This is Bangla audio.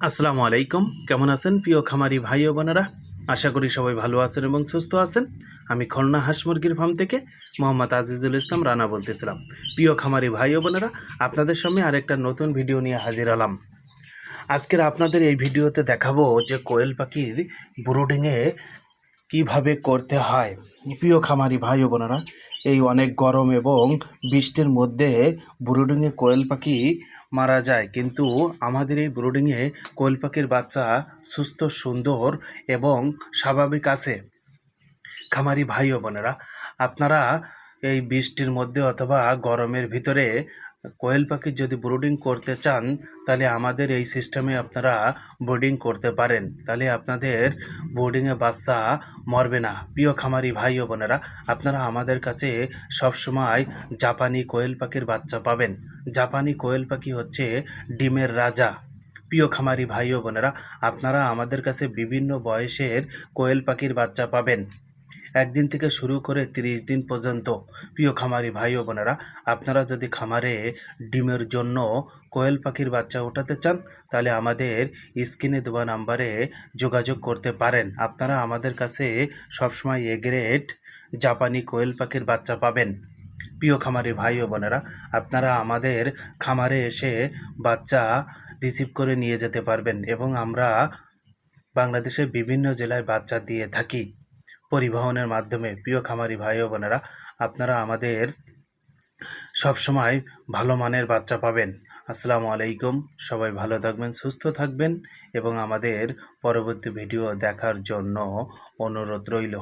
আসসালামু আলাইকুম। কেমন আছেন প্রিয় খামারি ভাই ও বোনেরা? আশা করি সবাই ভালো আছেন এবং সুস্থ আছেন। আমি খুলনা হাঁস মুরগির ফার্ম থেকে মোহাম্মদ আজিজুল ইসলাম রানা বলতেছিলাম। প্রিয় খামারি ভাই ও বোনেরা, আপনাদের সামনে আরেকটা নতুন ভিডিও নিয়ে হাজির হলাম। আজকের আপনাদের এই ভিডিওতে দেখাবো যে কোয়েল পাখির ব্রুডিংয়ে কীভাবে করতে হয়? প্রিয় খামারি ভাই ও বোনেরা, এই অনেক গরম এবং বৃষ্টির মধ্যে ব্রুডিংয়ে কোয়েল পাখি মারা যায়। কিন্তু আমাদের এই ব্রুডিংয়ে কোয়েল পাখির বাচ্চা সুস্থ, সুন্দর এবং স্বাভাবিক আছে। খামারি ভাই ও বোনেরা, আপনারা এই বৃষ্টির মধ্যে অথবা গরমের ভিতরে কোয়েল পাখির যদি ব্রুডিং করতে চান, তাহলে আমাদের এই সিস্টেমে আপনারা ব্রুডিং করতে পারেন। তাহলে আপনাদের বোর্ডিংয়ে বাচ্চা মরবে না। প্রিয় খামারি ভাই ও বোনেরা, আপনারা আমাদের কাছে সবসময় জাপানি কোয়েল পাখির বাচ্চা পাবেন। জাপানি কোয়েল পাখি হচ্ছে ডিমের রাজা। প্রিয় খামারি ভাই ও বোনেরা, আপনারা আমাদের কাছে বিভিন্ন বয়সের কোয়েল পাখির বাচ্চা পাবেন। একদিন থেকে শুরু করে তিরিশ দিন পর্যন্ত। প্রিয় খামারি ভাই ও বোনেরা, আপনারা যদি খামারে ডিমের জন্য কোয়েল পাখির বাচ্চা ওঠাতে চান, তাহলে আমাদের স্ক্রিনে দেওয়া নাম্বারে যোগাযোগ করতে পারেন। আপনারা আমাদের কাছে সবসময় এগ্রেড জাপানি কোয়েল পাখির বাচ্চা পাবেন। প্রিয় খামারি ভাই ও বোনেরা, আপনারা আমাদের খামারে এসে বাচ্চা রিসিভ করে নিয়ে যেতে পারবেন এবং আমরা বাংলাদেশের বিভিন্ন জেলায় বাচ্চা দিয়ে থাকি। পরিবহনের মাধ্যমে। প্রিয় খামারি ভাই ও বোনেরা, আপনারা আমাদের সবসময় ভালো মানের বাচ্চা পাবেন। আসসালামু আলাইকুম, সবাই ভালো থাকবেন, সুস্থ থাকবেন এবং আমাদের পরবর্তী ভিডিও দেখার জন্য অনুরোধ রইল।